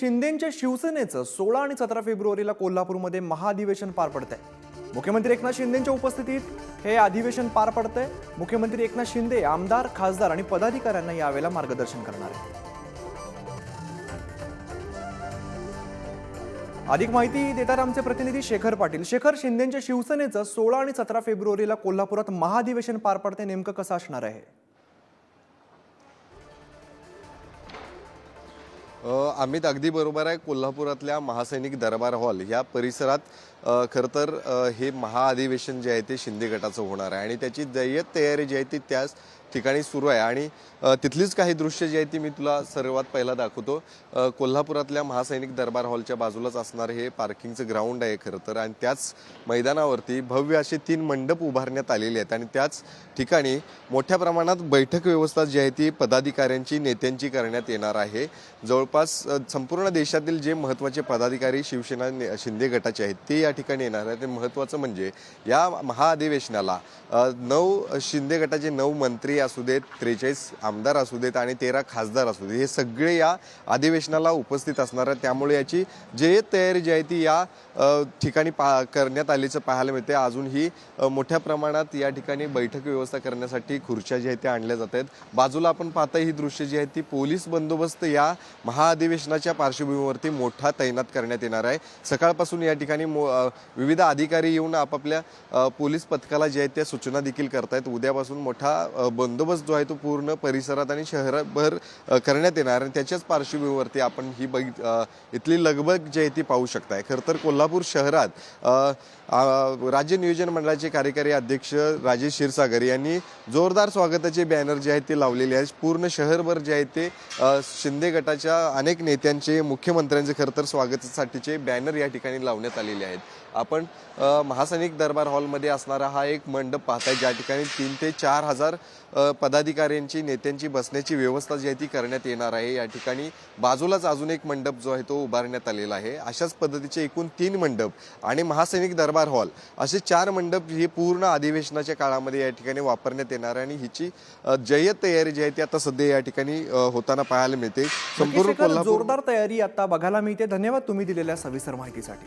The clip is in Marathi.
शिंदेंच्या शिवसेनेचं सोळा आणि सतरा फेब्रुवारीला कोल्हापूरमध्ये महाअधिवेशन पार पडतंय. मुख्यमंत्री एकनाथ शिंदेच्या उपस्थितीत हे अधिवेशन पार पडतंय. मुख्यमंत्री एकनाथ शिंदे आमदार खासदार आणि पदाधिकाऱ्यांना यावेळेला मार्गदर्शन करणार आहेत. अधिक माहिती देतात आमचे प्रतिनिधी शेखर पाटील. शेखर शिंदेच्या शिवसेनेचं सोळा आणि सतरा फेब्रुवारीला कोल्हापुरात महाधिवेशन पार पडते नेमकं कसं असणार आहे? अमित अगदी बरोबर आहे. कोल्हापुरातल्या महासैनिक दरबार हॉल या परिसरात खरं तर हे महाअधिवेशन जे आहे ते शिंदे गटाचं होणार आहे. आणि त्याची जय्यत तयारी जी आहे ती त्याच ठिकाणी सुरू आहे. आणि तिथलीच काही दृश्य जी आहे ती मी तुला सर्वात पहिला दाखवतो. कोल्हापुरातल्या महासैनिक दरबार हॉलच्या बाजूलाच असणार हे पार्किंगचं ग्राउंड आहे खरं तर. आणि त्याच मैदानावरती भव्य असे तीन मंडप उभारण्यात आलेले आहेत. आणि त्याच ठिकाणी मोठ्या प्रमाणात बैठक व्यवस्था जी आहे ती पदाधिकाऱ्यांची नेत्यांची करण्यात येणार आहे. जवळपास संपूर्ण देशातील जे महत्त्वाचे पदाधिकारी शिवसेना शिंदे गटाचे आहेत ते या ठिकाणी येणार आहेत. ते महत्त्वाचं म्हणजे या महाअधिवेशनाला नऊ शिंदे गटाचे नऊ मंत्री असू देत त्रेचाळीस आमदार असू देत आणि तेरा खासदार असू देत हे सगळे या अधिवेशनाला उपस्थित असणार आहेत. त्यामुळे याची जे तयारी जी आहे ती या ठिकाणी पा करण्यात आल्याचं पाहायला मिळते अजूनही मोठ्या प्रमाणात या ठिकाणी बैठक व्यवस्था करण्यासाठी खुर्च्या ज्या आहेत त्या आणल्या जात आहेत. बाजूला आपण पाहता ही दृश्य जी आहेत ती पोलीस बंदोबस्त या महाअधिवेशनाच्या पार्श्वभूमीवरती मोठा तैनात करण्यात येणार आहे. सकाळपासून या ठिकाणी मो- विविध अधिकारी येऊन आपापल्या पोलीस पथकाला जे आहेत त्या सूचना देखील करतायत. उद्यापासून मोठा बंद बंदोबस्त जो आहे तो पूर्ण परिसरात आणि शहराभर करण्यात येणार आणि त्याच्याच पार्श्वभूमीवरती आपण ही बघ इथली लगबग जी आहे ती पाहू शकताय. खरं तर कोल्हापूर शहरात राज्य नियोजन मंडळाचे कार्यकारी अध्यक्ष राजेश क्षीरसागर यांनी जोरदार स्वागताचे बॅनर जे आहेत ते लावलेले आहेत. पूर्ण शहरभर जे आहे ते शिंदे गटाच्या अनेक नेत्यांचे मुख्यमंत्र्यांचे खरं तर स्वागतासाठीचे बॅनर या ठिकाणी लावण्यात आलेले आहेत. आपण महासैनिक दरबार हॉलमध्ये असणारा हा एक मंडप पाहताय ज्या ठिकाणी तीन ते चार हजार पदाधिकाऱ्यांची नेत्यांची बसण्याची व्यवस्था जी आहे ती करण्यात येणार आहे. या ठिकाणी बाजूलाच अजून एक मंडप जो आहे तो उभारण्यात आलेला आहे. अशाच पद्धतीचे एकूण तीन मंडप आणि महासैनिक दरबार हॉल असे चार मंडप हे पूर्ण अधिवेशनाच्या काळामध्ये या ठिकाणी वापरण्यात येणार आहे आणि हिची जय्यत तयारी जी आहे ती आता सध्या या ठिकाणी होताना पाहायला मिळते. संपूर्ण कोल्हापूर जोरदार तयारी आता बघायला मिळते. धन्यवाद तुम्ही दिलेल्या सविस्तर माहितीसाठी.